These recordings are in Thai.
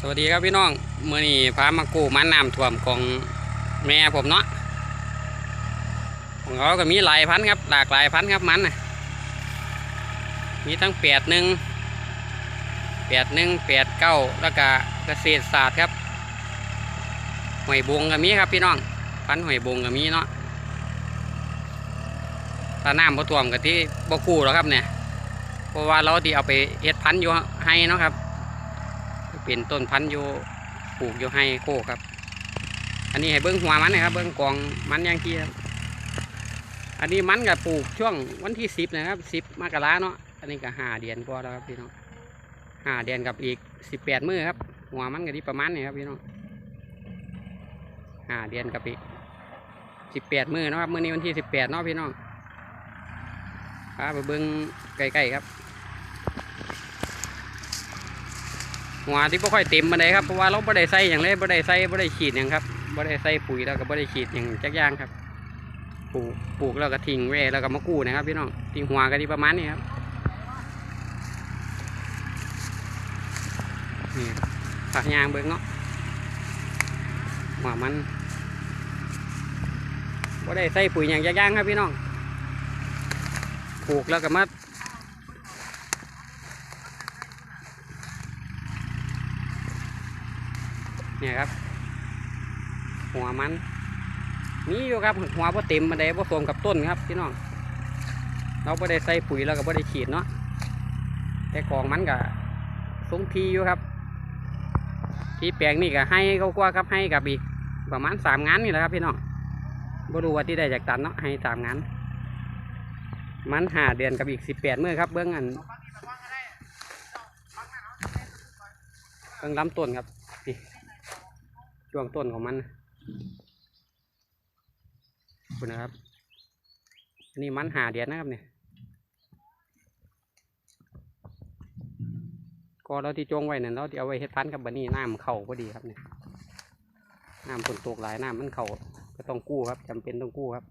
สวัสดีครับพี่น้องเมื่อนี้พามากู้มันน้ำท่วมของแม่ผมเนาะของเขาก็มีหลายพันธ์ครับหลากหลายพันธ์ครับมันนะมีทั้งแปดหนึ่งแปดหนึ่งแปดเก้าแล้วก็เกษตรศาสตร์ครับหอยบงก็มีครับพี่น้องพันหอยบงก็มีเนาะถ้าน้ำบ่ท่วมก็ที่บ่กู้แล้วครับเนี่ยเพราะว่าเราที่เอาไปเฮ็ดพันธ์อยู่ให้เนาะครับ เป็นต้นพันธุ์อยู่ปลูกอยู่ให้โคครับ อันนี้ให้เบิ้งหัวมันนะครับ เบิ้งกองมันย่างที่ครับอันนี้มันก็ปลูกช่วงวันที่สิบนะครับสิบมกราเนาะอันนี้ก็ห้าเดือนกว่าแล้วครับพี่น้องห้าเดือนกับอีกสิบแปดมื้อครับ หัวมันก็ที่ประมาณนี้ครับพี่น้องห้าเดือนกับอีกสิบแปดมื้อเนาะครับมื้อนี้วันที่สิบแปดเนาะพี่น้องพาไปเบิ้งใกล้ๆครับ หัวที่ไม่ค่อยเต็มมาเลยครับเพราะว่าเราไม่ได้ใส่อย่างเลยไม่ได้ใส่ไม่ได้ฉีดอย่างครับไม่ได้ใส่ปุ๋ยแล้วก็ไม่ได้ฉีดอย่างจักย่างครับ ปลูกปลูกแล้วก็ทิ้งไว้แล้วก็มากู้นะครับพี่น้องทิ้งหัวกันที่ประมาณนี้ครับนี่ผักยางเบิ้งเนาะหัวมันไม่ได้ใส่ปุ๋ยอย่างจักย่างครับพี่น้องปลูกแล้วก็มา เนี่ยครับ หัวมันมีอยู่ครับหัวพอเต็มมาได้พอสวมกับต้นครับพี่น้องเราไม่ได้ใส่ปุ๋ยแล้วก็ไม่ได้ฉีดเนาะแต่กองมันก็ทรงทีอยู่ครับที่แปลงนี่ก็ให้เขากว่าครับให้กับอีกประมาณสามงานนี่แหละครับพี่น้องบรู้ว่าที่ได้จากตันเนาะให้สามงานมันหาเดือนกับอีกสิบแปดเมื่อครับเบื้องอันเบื้องลำต้นครับนี่ ช่วงต้นของมันคุณนะครับนนี้มันหาเดียนนะครับเนี่ยก็เราที่จงไว้เนี่ยเราที่เอาไว้เฮ็ดพันกับบันนี้น้ำเข่าพอดีครับเนี่ยน้ำฝนตกหลายน้ำมันเข่าก็ต้องกู้ครับจำเป็นต้องกู้ครับ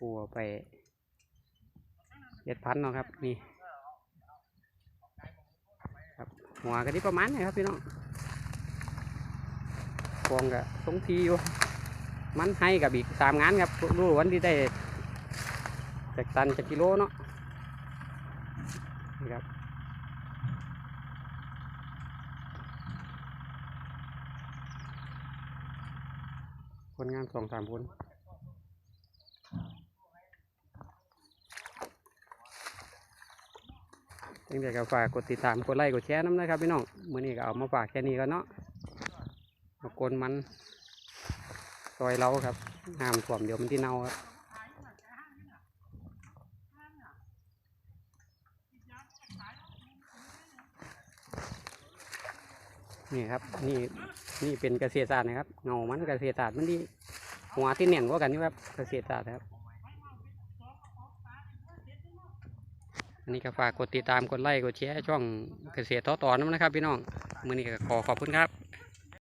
กู้ไปเฮ็ดพันเนาะครับ นี่ครับหัวก็ที่ประมาณนี้ครับพี่น้อง กองกับตรงทีอยู่มันให้กับอีกสามงานครับรู้วันที่ได้จากตันจากกิโลเนาะนี่ครับคนงานสองสามคนยังไงก็ฝากกดติดตามกดไลค์กดแชร์น้ำนะครับพี่น้องมื้อนี้ก็เอามาฝากแค่นี้ก็เนาะ มากลมันซอยเราครับน้ำท่วมเดี๋ยวมันที่เน่าครับนี่ครับนี่นี่เป็นเกษตรศาสตร์นะครับเงามันเกษตรศาสตร์มันที่หัวที่เหน่นกว่ากันนี่ครับเกษตรศาสตร์ครับอันนี้ก็ฝากกดติดตามกดไลค์กดแชร์ช่องเกษตรต่อต่อน้ำนะครับพี่น้องมือนี้ก็ขอขอบคุณครับ